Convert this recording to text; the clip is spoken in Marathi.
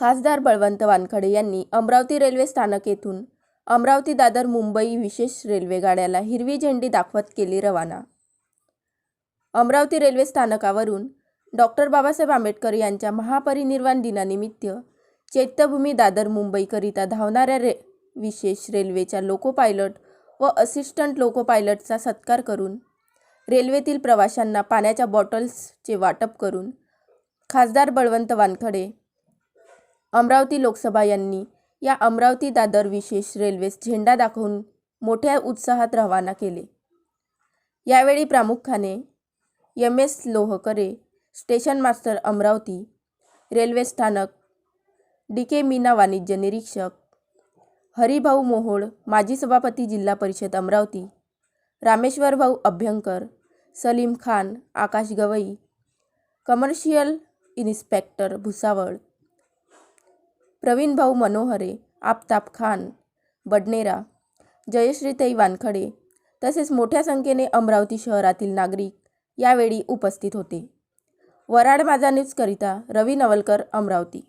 खासदार बळवंत वानखडे यांनी अमरावती रेल्वे स्थानक येथून अमरावती दादर मुंबई विशेष रेल्वे गाड्याला हिरवी झेंडी दाखवत केली रवाना. अमरावती रेल्वे स्थानकावरून डॉक्टर बाबासाहेब आंबेडकर यांच्या महापरिनिर्वाण दिनानिमित्त चैत्यभूमी दादर मुंबईकरिता धावणाऱ्या रे विशेष रेल्वेच्या लोको पायलट व असिस्टंट लोको पायलटचा सत्कार करून रेल्वेतील प्रवाशांना पाण्याच्या बॉटल्सचे वाटप करून खासदार बळवंत वानखडे अमरावती लोकसभा यांनी या अमरावती दादर विशेष रेल्वेस झेंडा दाखवून मोठ्या उत्साहात रवाना केले. यावेळी प्रामुख्याने M S Lohkare station master Amravati railway स्थानक डी के मीना वाणिज्य निरीक्षक हरिभाऊ मोहोळ माजी सभापती जिल्हा परिषद अमरावती रामेश्वर भाऊ अभ्यंकर सलीम खान आकाश गवई कमर्शियल इन्स्पेक्टर भुसावळ प्रवीण भाऊ मनोहरे आफताब खान बडनेरा जयश्रीताई वानखडे तसेच मोठ्या संख्येने अमरावती शहरातील नागरिक यावेळी उपस्थित होते. वराड माझा न्यूजकरिता रवी नवलकर अमरावती.